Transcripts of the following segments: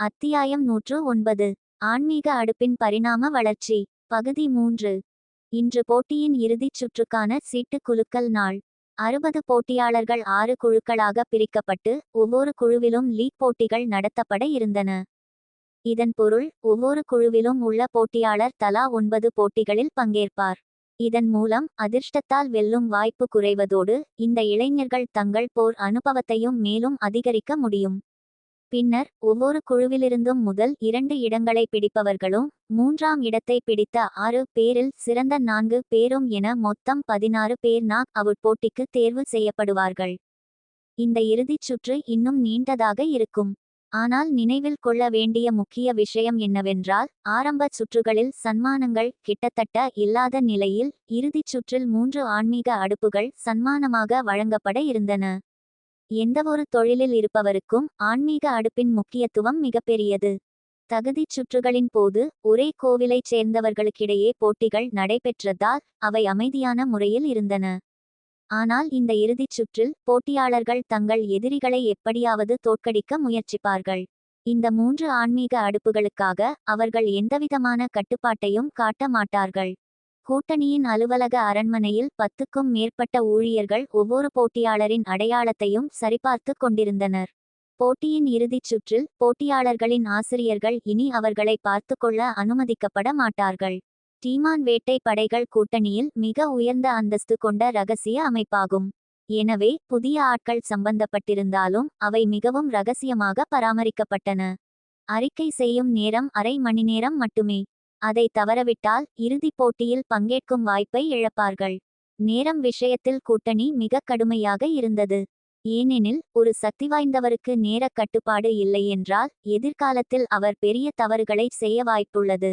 அத்தியாயம் நூற்று ஒன்பது. ஆன்மீக அடுப்பின் பரிணாம வளர்ச்சி. பகுதி மூன்று. இன்று போட்டியின் இறுதிச் சுற்றுக்கான சீட்டு குலுக்கல் நாள். அறுபது போட்டியாளர்கள் ஆறு குழுக்களாக பிரிக்கப்பட்டு ஒவ்வொரு குழுவிலும் லீக் போட்டிகள் நடத்தப்பட இருந்தன. இதன் பொருள் ஒவ்வொரு குழுவிலும் உள்ள போட்டியாளர் தலா ஒன்பது போட்டிகளில் பங்கேற்பார். இதன் மூலம் அதிர்ஷ்டத்தால் வெல்லும் வாய்ப்பு குறைவதோடு இந்த இளைஞர்கள் தங்கள் போர் அனுபவத்தையும் மேலும் அதிகரிக்க முடியும். பின்னர் ஒவ்வொரு குழுவிலிருந்தும் முதல் இரண்டு இடங்களை பிடிப்பவர்களும் மூன்றாம் இடத்தை பிடித்த ஆறு பேரில் சிறந்த நான்கு பேரும் என மொத்தம் பதினாறு பேர் நாக் அவுட் போட்டிக்கு தேர்வு செய்யப்படுவார்கள். இந்த இறுதிச் சுற்று இன்னும் நீண்டதாக இருக்கும். ஆனால் நினைவில் கொள்ள வேண்டிய முக்கிய விஷயம் என்னவென்றால் ஆரம்ப சுற்றுகளில் சன்மானங்கள் கிட்டத்தட்ட இல்லாத நிலையில் இறுதிச் சுற்றில் மூன்று ஆன்மீக அடுப்புகள் சன்மானமாக வழங்கப்பட இருந்தன. எந்தவொரு தொழிலில் இருப்பவருக்கும் ஆன்மீக அடுப்பின் முக்கியத்துவம் மிகப்பெரியது. தகுதிச் சுற்றுகளின் போது ஒரே கோவிலைச் சேர்ந்தவர்களுக்கிடையே போட்டிகள் நடைபெற்றதால் அவை அமைதியான முறையில் இருந்தன. ஆனால் இந்த இறுதிச் சுற்றில் போட்டியாளர்கள் தங்கள் எதிரிகளை எப்படியாவது தோற்கடிக்க முயற்சிப்பார்கள். இந்த மூன்று ஆன்மீக அடுப்புகளுக்காக அவர்கள் எந்தவிதமான கட்டுப்பாட்டையும் காட்ட மாட்டார்கள். கூட்டணியின் அலுவலக அரண்மனையில் பத்துக்கும் மேற்பட்ட ஊழியர்கள் ஒவ்வொரு போட்டியாளரின் அடையாளத்தையும் சரிபார்த்து கொண்டிருந்தனர். போட்டியின் இறுதிச் சுற்றில் போட்டியாளர்களின் ஆசிரியர்கள் இனி அவர்களை பார்த்து கொள்ள அனுமதிக்கப்பட மாட்டார்கள். டீமான் வேட்டை படைகள் கூட்டணியில் மிக உயர்ந்த அந்தஸ்து கொண்ட ரகசிய அமைப்பாகும். எனவே புதிய ஆட்கள் சம்பந்தப்பட்டிருந்தாலும் அவை மிகவும் ரகசியமாக பராமரிக்கப்பட்டன. அறிக்கை செய்யும் நேரம் அரை மணி நேரம் மட்டுமே. அதை தவறவிட்டால் இறுதிப் போட்டியில் பங்கேற்கும் வாய்ப்பை இழப்பார்கள். நேரம் விஷயத்தில் கூட்டணி மிக கடுமையாக இருந்தது. ஏனெனில் ஒரு சக்தி வாய்ந்தவருக்கு நேர கட்டுப்பாடு இல்லை என்றால் எதிர்காலத்தில் அவர் பெரிய தவறுகளை செய்ய வாய்ப்புள்ளது.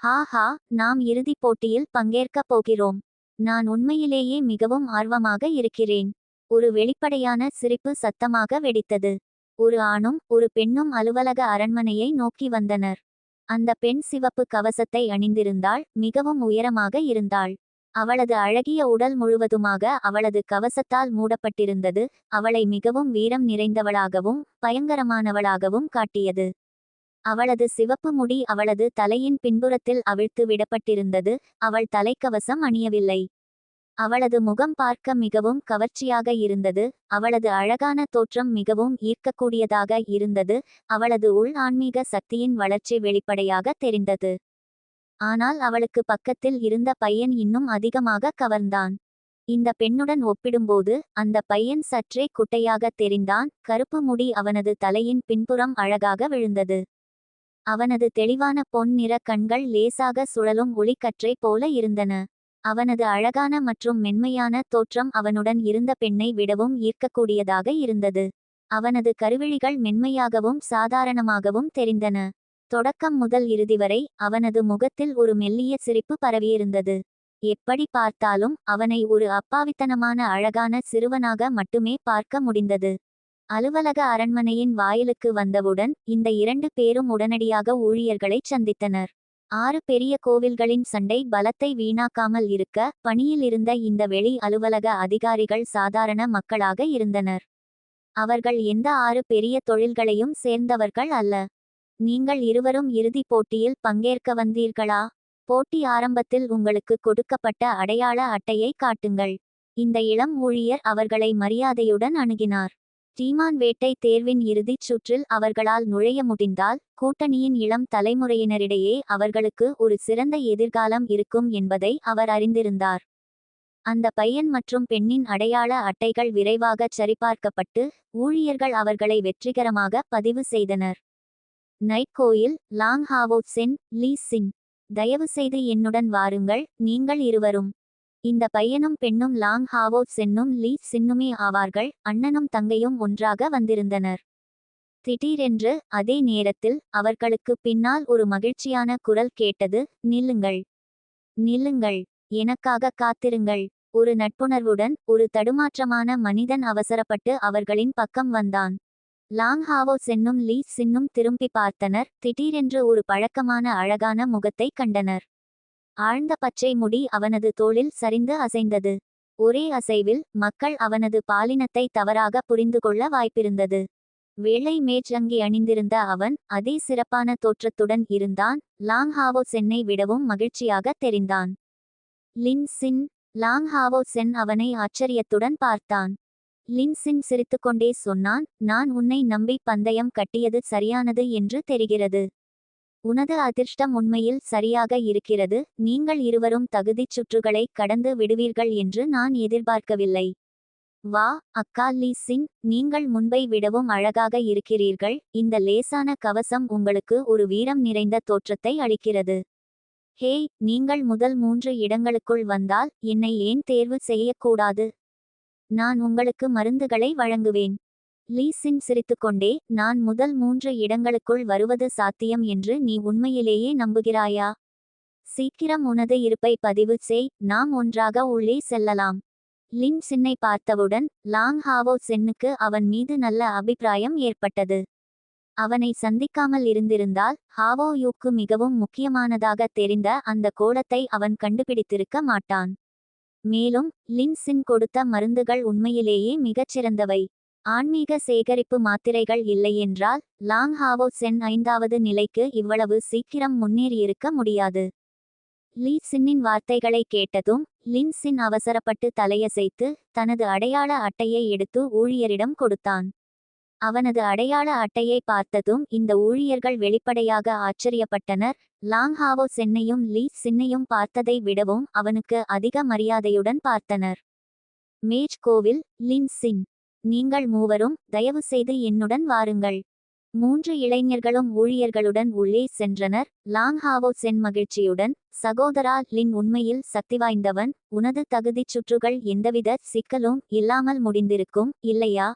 ஹா ஹா நாம் இறுதிப் போட்டியில் பங்கேற்கப் போகிறோம். நான் உண்மையிலேயே மிகவும் ஆர்வமாக இருக்கிறேன். ஒரு வெளிப்படையான சிரிப்பு சத்தமாக வெடித்தது. ஒரு ஆணும் ஒரு பெண்ணும் அலுவலக அரண்மனையை நோக்கி வந்தனர். அந்த பெண் சிவப்பு கவசத்தை அணிந்திருந்தாள் மிகவும் உயரமாக இருந்தாள். அவளது அழகிய உடல் முழுவதுமாக அவளது கவசத்தால் மூடப்பட்டிருந்தது அவளை மிகவும் வீரம் நிறைந்தவளாகவும் பயங்கரமானவளாகவும் காட்டியது. அவளது சிவப்பு முடி அவளது தலையின் பின்புறத்தில் அவிழ்த்து விடப்பட்டிருந்தது அவள் தலைக்கவசம் அணியவில்லை. அவளது முகம் பார்க்க மிகவும் கவர்ச்சியாக இருந்தது. அவளது அழகான தோற்றம் மிகவும் ஈர்க்கக்கூடியதாக இருந்தது. அவளது உள் ஆன்மீக சக்தியின் வளர்ச்சி வெளிப்படையாக தெரிந்தது. ஆனால் அவளுக்கு பக்கத்தில் இருந்த பையன் இன்னும் அதிகமாக கவர்ந்தான். இந்த பெண்ணுடன் ஒப்பிடும்போது அந்த பையன் சற்றே குட்டையாக தெரிந்தான். கருப்பு முடி அவனது தலையின் பின்புறம் அழகாக விழுந்தது. அவனது தெளிவான பொன் நிற கண்கள் லேசாக சுழலும் ஒளிக்கற்றை போல இருந்தன. அவனது அழகான மற்றும் மென்மையான தோற்றம் அவனுடன் இருந்த பெண்ணை விடவும் ஈர்க்கக்கூடியதாக இருந்தது. அவனது கருவிழிகள் மென்மையாகவும் சாதாரணமாகவும் தெரிந்தன. தொடக்கம் முதல் இறுதி வரை அவனது முகத்தில் ஒரு மெல்லிய சிரிப்பு பரவியிருந்தது. எப்படி பார்த்தாலும் அவனை ஒரு அப்பாவித்தனமான அழகான சிறுவனாக மட்டுமே பார்க்க முடிந்தது. அலுவலக அரண்மனையின் வாயிலுக்கு வந்தவுடன் இந்த இரண்டு பேரும் உடனடியாக ஊழியர்களைச் சந்தித்தனர். ஆறு பெரிய கோவில்களின் சண்டை பலத்தை வீணாக்காமல் இருக்க பணியில் இருந்த இந்த வெளி அலுவலக அதிகாரிகள் சாதாரண மக்களாக இருந்தனர். அவர்கள் எந்த ஆறு பெரிய தொழில்களையும் சேர்ந்தவர்கள் அல்ல. நீங்கள் இருவரும் இறுதிப் போட்டியில் பங்கேற்க வந்தீர்களா? போட்டி ஆரம்பத்தில் உங்களுக்கு கொடுக்கப்பட்ட அடையாள அட்டையை காட்டுங்கள். இந்த இளம் ஊழியர் அவர்களை மரியாதையுடன் அணுகினார். டீமான் வேட்டை தேர்வின் இறுதிச் சுற்றில் அவர்களால் நுழைய முடிந்தால் கூட்டணியின் இளம் தலைமுறையினரிடையே அவர்களுக்கு ஒரு சிறந்த எதிர்காலம் இருக்கும் என்பதை அவர் அறிந்திருந்தார். அந்த பையன் மற்றும் பெண்ணின் அடையாள அட்டைகள் விரைவாகச் சரிபார்க்கப்பட்டு ஊழியர்கள் அவர்களை வெற்றிகரமாக பதிவு செய்தனர். நைட் கோயில் லாங் ஹாவோ சென் லீ சின். தயவுசெய்து என்னுடன் வாருங்கள் நீங்கள் இருவரும். இந்த பையனும் பெண்ணும் லாங் ஹாவோ சென்னும் லீ சின்னுமே ஆவார்கள் அண்ணனும் தங்கையும் ஒன்றாக வந்திருந்தனர். திடீரென்று அதே நேரத்தில் அவர்களுக்கு பின்னால் ஒரு மகிழ்ச்சியான குரல் கேட்டது நில்லுங்கள். நில்லுங்கள். எனக்காக காத்திருங்கள். ஒரு நட்புணர்வுடன் ஒரு தடுமாற்றமான மனிதன் அவசரப்பட்டு அவர்களின் பக்கம் வந்தான். லாங் ஹாவோ சென்னும் லீ சின்னும் திரும்பி பார்த்தனர் திடீரென்று ஒரு பழக்கமான அழகான முகத்தை கண்டனர். ஆழ்ந்த பச்சை முடி அவனது தோளில் சரிந்து அசைந்தது. ஒரே அசைவில் மக்கள் அவனது பாலினத்தை தவறாக புரிந்து கொள்ள வாய்ப்பிருந்தது. வெள்ளை மேற்றங்கி அணிந்திருந்த அவன் அதே சிறப்பான தோற்றத்துடன் இருந்தான். லாங் ஹாவோ சென்னை விடவும் மகிழ்ச்சியாக தெரிந்தான். லின் சின் லாங் ஹாவோ சென் அவனை ஆச்சரியத்துடன் பார்த்தான். லின்சின் சிரித்துக்கொண்டே சொன்னான் நான் உன்னை நம்பி பந்தயம் கட்டியது சரியானது என்று தெரிகிறது. உனது அதிர்ஷ்டம் உண்மையில் சரியாக இருக்கிறது. நீங்கள் இருவரும் தகுதிச் சுற்றுகளை கடந்து விடுவீர்கள் என்று நான் எதிர்பார்க்கவில்லை. வா அக்கா லீ சின் நீங்கள் முன்பை விடவும் அழகாக இருக்கிறீர்கள். இந்த லேசான கவசம் உங்களுக்கு ஒரு வீரம் நிறைந்த தோற்றத்தை அளிக்கிறது. ஹேய் நீங்கள் முதல் மூன்று இடங்களுக்குள் வந்தால் என்னை ஏன் தேர்வு செய்யக்கூடாது? நான் உங்களுக்கு மருந்துகளை வழங்குவேன். லீ சின் சிரித்துக்கொண்டே நான் முதல் மூன்று இடங்களுக்குள் வருவது சாத்தியம் என்று நீ உண்மையிலேயே நம்புகிறாயா? சீக்கிரம் உனது இருப்பை பதிவு செய் நாம் ஒன்றாக உள்ளே செல்லலாம் லின் சின்னை பார்த்தவுடன் லாங் ஹாவோ சென்னுக்கு அவன் மீது நல்ல அபிப்பிராயம் ஏற்பட்டது. அவனை சந்திக்காமல் இருந்திருந்தால் ஹாவோ யூக்கு மிகவும் முக்கியமானதாக தெரிந்த அந்த கோலத்தை அவன் கண்டுபிடித்திருக்க மாட்டான். மேலும் லின் சின் கொடுத்த மருந்துகள் உண்மையிலேயே மிகச்சிறந்தவை. ஆன்மீக சேகரிப்பு மாத்திரைகள் இல்லையென்றால் லாங் ஹாவோ சென் ஐந்தாவது நிலைக்கு இவ்வளவு சீக்கிரம் முன்னேறியிருக்க முடியாது. லீ சின்னின் வார்த்தைகளை கேட்டதும் லின் சின் அவசரப்பட்டு தலையசைத்து தனது அடையாள அட்டையை எடுத்து ஊழியரிடம் கொடுத்தான். அவனது அடையாள அட்டையை பார்த்ததும் இந்த ஊழியர்கள் வெளிப்படையாக ஆச்சரியப்பட்டனர். லாங் ஹாவோ சென்னையும் லீ சின்னையும் பார்த்ததை விடவும் அவனுக்கு அதிக மரியாதையுடன் பார்த்தனர். மேஜ் கோவில் லின் சின். நீங்கள் மூவரும் தயவு செய்து என்னுடன் வாருங்கள். மூன்று இளைஞர்களும் ஊழியர்களுடன் உள்ளே சென்றனர். லாங் ஹாவோ சென் மகிழ்ச்சியுடன் சகோதரா லின் உண்மையில் சக்தி வாய்ந்தவன் உனது தகுதிச் சுற்றுகள் எந்தவித சிக்கலும் இல்லாமல் முடிந்திருக்கும் இல்லையா?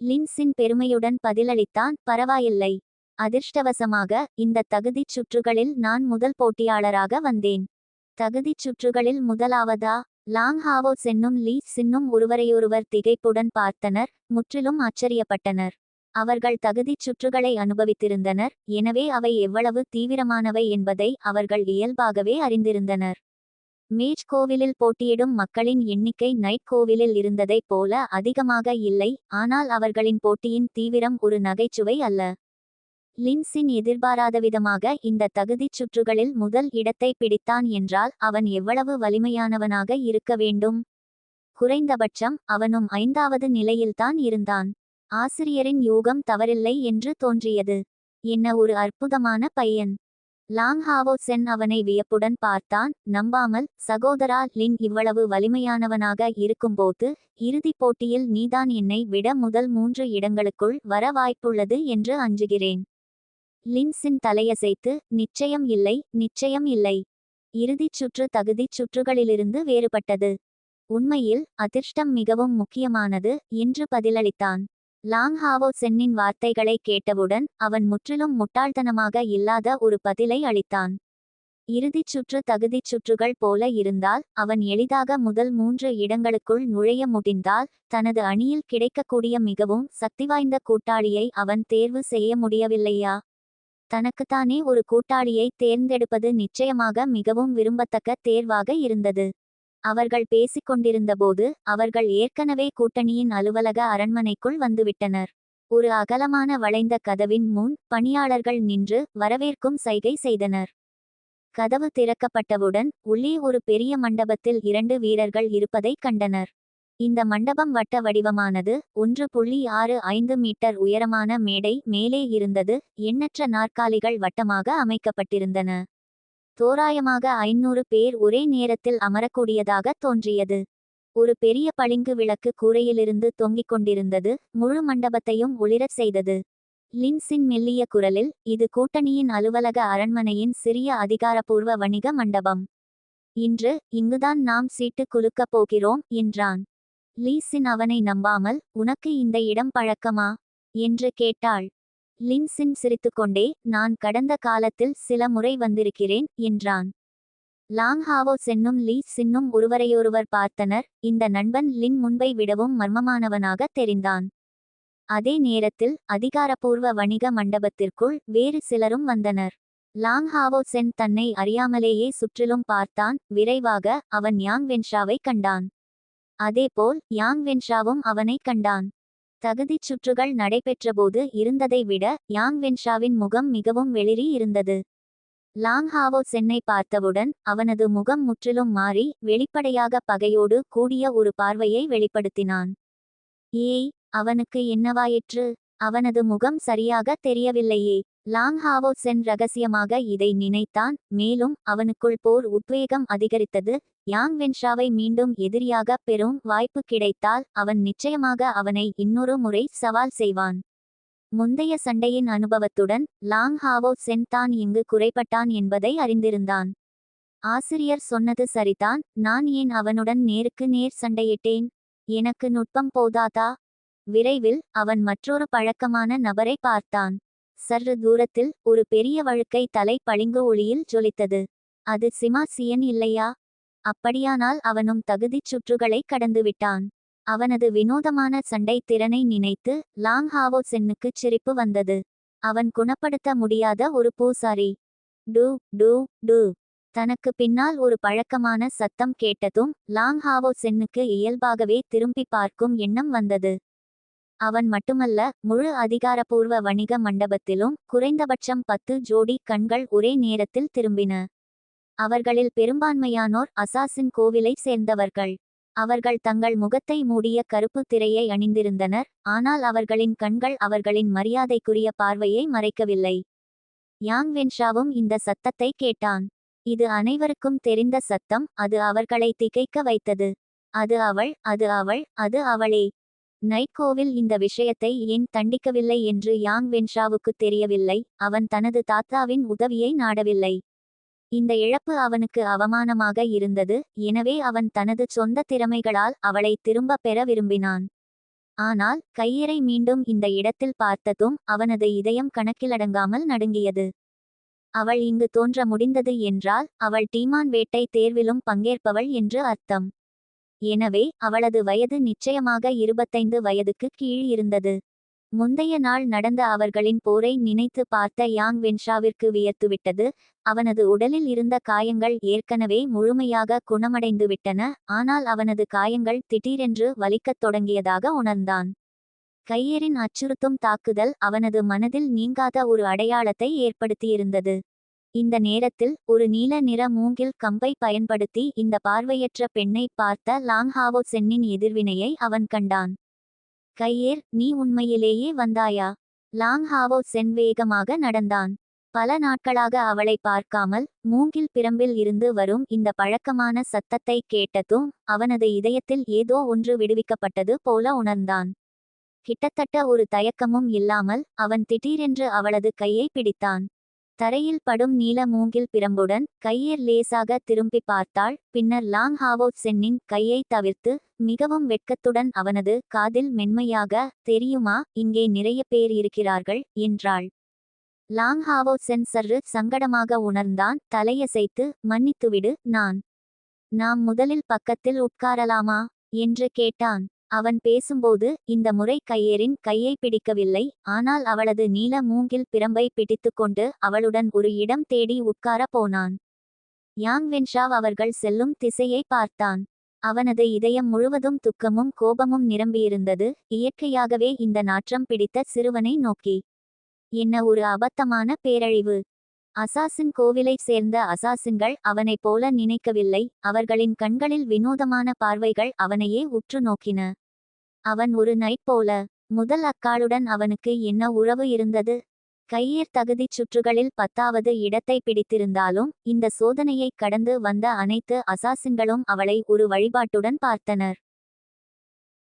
லின்சின் பெருமையுடன் பதிலளித்தான் பரவாயில்லை. அதிர்ஷ்டவசமாக இந்த தகுதிச் சுற்றுகளில் நான் முதல் போட்டியாளராக வந்தேன். தகுதிச் சுற்றுகளில் முதலாவதா? லாங் ஹாவோஸ் சென்னும் லீ சின்னும் ஒருவரையொருவர் திகைப்புடன் பார்த்தனர் முற்றிலும் ஆச்சரியப்பட்டனர். அவர்கள் தகுதிச் சுற்றுகளை அனுபவித்திருந்தனர் எனவே அவை எவ்வளவு தீவிரமானவை என்பதை அவர்கள் இயல்பாகவே அறிந்திருந்தனர். மேஜ் கோவிலில் போட்டியிடும் மக்களின் எண்ணிக்கை நைட் கோவிலில் இருந்ததைப் போல அதிகமாக இல்லை ஆனால் அவர்களின் போட்டியின் தீவிரம் ஒரு நகைச்சுவை அல்ல. லின்சின் எதிர்பாராதவிதமாக இந்த தகுதிச் சுற்றுகளில் முதல் இடத்தை பிடித்தான் என்றால் அவன் எவ்வளவு வலிமையானவனாக இருக்க வேண்டும்? குறைந்தபட்சம் அவனும் ஐந்தாவது நிலையில்தான் இருந்தான். ஆசிரியரின் யூகம் தவறில்லை என்று தோன்றியது. என்ன ஒரு அற்புதமான பையன். லாங் ஹாவோ சென் அவனை வியப்புடன் பார்த்தான். நம்பாமல் சகோதரா லின் இவ்வளவு வலிமையானவனாக இருக்கும்போது இறுதிப் போட்டியில் நீதான் என்னை விட முதல் மூன்று இடங்களுக்குள் வர வாய்ப்புள்ளது என்று அஞ்சுகிறேன். லின்சின் தலையசைத்து நிச்சயம் இல்லை நிச்சயம் இல்லை. இறுதிச் சுற்று தகுதிச் சுற்றுகளிலிருந்து வேறுபட்டது. உண்மையில் அதிர்ஷ்டம் மிகவும் முக்கியமானது என்று பதிலளித்தான். லாங் ஹாவோ சென்னின் வார்த்தைகளை கேட்டவுடன் அவன் முற்றிலும் முட்டாள்தனமாக இல்லாத ஒரு பதிலை அளித்தான். இறுதிச் சுற்று தகுதிச் சுற்றுகள் போல இருந்தால் அவன் எளிதாக முதல் மூன்று இடங்களுக்குள் நுழைய முடிந்தால் தனது அணியில் கிடைக்கக்கூடிய மிகவும் சக்திவாய்ந்த கூட்டாளியை அவன் தேர்வு செய்ய முடியவில்லையா? தனக்குத்தானே ஒரு கூட்டாளியை தேர்ந்தெடுப்பது நிச்சயமாக மிகவும் விரும்பத்தக்க தேர்வாக இருந்தது. அவர்கள் பேசிக்கொண்டிருந்தபோது அவர்கள் ஏற்கனவே கூட்டணியின் அலுவலக அரண்மனைக்குள் வந்துவிட்டனர். ஒரு அகலமான வளைந்த கதவின் முன் பணியாளர்கள் நின்று வரவேற்கும் சைகை செய்தனர். கதவு திறக்கப்பட்டவுடன் உள்ளே ஒரு பெரிய மண்டபத்தில் இரண்டு வீரர்கள் இருப்பதைக் கண்டனர். இந்த மண்டபம் வட்ட வடிவமானது ஒன்று புள்ளி ஆறு ஐந்து மீட்டர் உயரமான மேடை மேலே இருந்தது. எண்ணற்ற நாற்காலிகள் வட்டமாக அமைக்கப்பட்டிருந்தன. தோராயமாக ஐநூறு பேர் ஒரே நேரத்தில் அமரக்கூடியதாக தோன்றியது. ஒரு பெரிய பளிங்கு விளக்கு கூரையிலிருந்து தொங்கிக் கொண்டிருந்தது. முழு மண்டபத்தையும் ஒளிரச் செய்தது. லின்சின் மெல்லிய குரலில் இது கூட்டணியின் அலுவலக அரண்மனையின் சிறிய அதிகாரப்பூர்வ வணிக மண்டபம். இன்று இங்குதான் நாம் சீட்டு குலுக்கப் போகிறோம் என்றான். லீசின் அவனை நம்பாமல் உனக்கு இந்த இடம் பழக்கமா என்று கேட்டாள். லின்சின் சிரித்துக்கொண்டே நான் கடந்த காலத்தில் சில முறை வந்திருக்கிறேன் என்றான். லாங்ஹாவோ சென்னும் லீ சின்னும் ஒருவரையொருவர் பார்த்தனர். இந்த நண்பன் லின் முன்பை விடவும் மர்மமானவனாக தெரிந்தான். அதே நேரத்தில் அதிகாரப்பூர்வ வணிக மண்டபத்திற்குள் வேறு சிலரும் வந்தனர். லாங்ஹாவோ சென் தன்னை அறியாமலேயே சுற்றிலும் பார்த்தான். விரைவாக அவன் யாங் வென்ஷாவை கண்டான். அதேபோல் யாங் வென்ஷாவும் அவனைக் கண்டான். தகுதிச் சுற்றுகள் நடைபெற்றபோது இருந்ததை விட யாங் வென்ஷாவின் முகம் மிகவும் வெளிரி இருந்தது. லாங் ஹாவோ சென்னை பார்த்தவுடன் அவனது முகம் முற்றிலும் மாறி வெளிப்படையாக பகையோடு கூடிய ஒரு பார்வையை வெளிப்படுத்தினான். ஏய் அவனுக்கு என்னவாயிற்று? அவனது முகம் சரியாக தெரியவில்லையே. லாங் ஹாவோ சென் ரகசியமாக இதை நினைத்தான். மேலும் அவனுக்குள் போர் உத்வேகம் அதிகரித்தது. யாங் வென்ஷாவை மீண்டும் எதிரியாக பெறும் வாய்ப்பு கிடைத்தால் அவன் நிச்சயமாக அவனை இன்னொரு முறை சவால் செய்வான். முந்தைய சண்டையின் அனுபவத்துடன் லாங் ஹாவோ சென் தான் இங்கு குறைபட்டான் என்பதை அறிந்திருந்தான். ஆசிரியர் சொன்னது சரிதான். நான் ஏன் அவனுடன் நேருக்கு நேர் சண்டையிட்டேன்? எனக்கு நுட்பம் போதாதா? விரைவில் அவன் மற்றொரு பழக்கமான நபரை பார்த்தான். சற்று தூரத்தில் ஒரு பெரிய வழுக்கை தலை பளிங்கு ஒளியில் ஜொலித்தது. அது சிமாசியன் இல்லையா? அப்படியானால் அவனும் தகுதிச் சுற்றுகளை கடந்துவிட்டான் அவனது வினோதமான சண்டை திறனை நினைத்து லாங் ஹாவோ சென்னுக்குச் சிரிப்பு வந்தது. அவன் குணப்படுத்த முடியாத ஒரு பூசாரி. டு டு டு. தனக்கு பின்னால் ஒரு பழக்கமான சத்தம் கேட்டதும் லாங் ஹாவோ சென்னுக்கு இயல்பாகவே திரும்பி பார்க்கும் எண்ணம் வந்தது. அவன் மட்டுமல்ல முழு அதிகாரப்பூர்வ வணிக மண்டபத்திலும் குறைந்தபட்சம் பத்து ஜோடி கண்கள் ஒரே நேரத்தில் திரும்பின. அவர்களில் பெரும்பான்மையானோர் அசாசின் கோவிலை சேர்ந்தவர்கள். அவர்கள் தங்கள் முகத்தை மூடிய கருப்பு திரையை அணிந்திருந்தனர் ஆனால் அவர்களின் கண்கள் அவர்களின் மரியாதைக்குரிய பார்வையை மறைக்கவில்லை. யாங் வென்ஷாவும் இந்த சத்தத்தை கேட்டான். இது அனைவருக்கும் தெரிந்த சத்தம் அது அவர்களை திகைக்க வைத்தது. அது அவள் அது அவள் அது அவளே. நைட்கோவில் இந்த விஷயத்தை ஏன் தண்டிக்கவில்லை என்று யாங் வென்ஷாவுக்கு தெரியவில்லை அவன் தனது தாத்தாவின் உதவியை நாடவில்லை. இந்த இழப்பு அவனுக்கு அவமானமாக இருந்தது எனவே அவன் தனது சொந்த திறமைகளால் அவளை திரும்ப பெற விரும்பினான். ஆனால் கையரை மீண்டும் இந்த இடத்தில் பார்த்ததும் அவனது இதயம் கணக்கிலடங்காமல் நடுங்கியது. அவள் இங்கு தோன்ற முடிந்தது என்றால் அவள் டீமான் வேட்டை தேர்விலும் பங்கேற்பவள் என்று அர்த்தம். எனவே அவளது வயது நிச்சயமாக இருபத்தைந்து வயதுக்கு கீழ் இருந்தது. முந்தைய நாள் நடந்த அவர்களின் போரை நினைத்து பார்த்த யாங் வென்ஷாவிற்கு வியர்த்துவிட்டது. அவனது உடலில் இருந்த காயங்கள் ஏற்கனவே முழுமையாக குணமடைந்துவிட்டன. ஆனால் அவனது காயங்கள் திடீரென்று வலிக்கத் தொடங்கியதாக உணர்ந்தான். கையரின் அச்சுறுத்தும் தாக்குதல் அவனது மனதில் நீங்காத ஒரு அடையாளத்தை ஏற்படுத்தியிருந்தது. இந்த நேரத்தில் ஒரு நீல நிற மூங்கில் கம்பை பயன்படுத்தி இந்த பார்வையற்ற பெண்ணை பார்த்த லாங்ஹாவோ சென்னின் எதிர்வினையை அவன் கண்டான். கையேர் நீ உண்மையிலேயே வந்தாயா? லாங்ஹாவோ சென் வேகமாக நடந்தான். பல நாட்களாக அவளை பார்க்காமல் மூங்கில் பிரம்பில் இருந்து வரும் இந்த பழக்கமான சத்தத்தை கேட்டதும் அவனது இதயத்தில் ஏதோ ஒன்று விடுவிக்கப்பட்டது போல உணர்ந்தான். கிட்டத்தட்ட ஒரு தயக்கமும் இல்லாமல் அவன் திடீரென்று அவளது கையை பிடித்தான். தரையில் படும் நீல மூங்கில் பிரம்புடன் கையேர் லேசாக திரும்பி பார்த்தாள். பின்னர் லாங் ஹாவோ சென்னின் கையை தவிர்த்து மிகவும் வெட்கத்துடன் அவனது காதில் மென்மையாக தெரியுமா இங்கே நிறைய பேர் இருக்கிறார்கள் என்றாள். லாங் ஹாவோ சென் சங்கடமாக உணர்ந்தான் தலையசைத்து மன்னித்துவிடு நான் நாம் முதலில் பக்கத்தில் உட்காரலாமா என்று கேட்டான். அவன் பேசும்போது இந்த முறை கையேரின் கையை பிடிக்கவில்லை. ஆனால் அவளது நீல மூங்கில் பிரம்பை பிடித்துக்கொண்டு அவளுடன் ஒரு இடம் தேடி உட்கார போனான். யாங் வென்ஷாவ் அவர்கள் செல்லும் திசையை பார்த்தான். அவனது இதயம் முழுவதும் துக்கமும் கோபமும் நிரம்பியிருந்தது. இயற்கையாகவே இந்த நாற்றம் பிடித்த சிறுவனை நோக்கி. என்ன ஒரு அபத்தமான பேரழிவு. அசாசின் கோவிலைச் சேர்ந்த அசாசின்கள் அவனைப் போல நினைக்கவில்லை. அவர்களின் கண்களில் வினோதமான பார்வைகள் அவனையே உற்று நோக்கின. அவன் ஒரு நைட் போல முதல் அக்காளுடன் அவனுக்கு என்ன உறவு இருந்தது? கையேர் தகுதிச் சுற்றுகளில் பத்தாவது இடத்தை பிடித்திருந்தாலும் இந்த சோதனையை கடந்து வந்த அனைத்து அசாசின்களும் அவளை ஒரு வழிபாட்டுடன் பார்த்தனர்.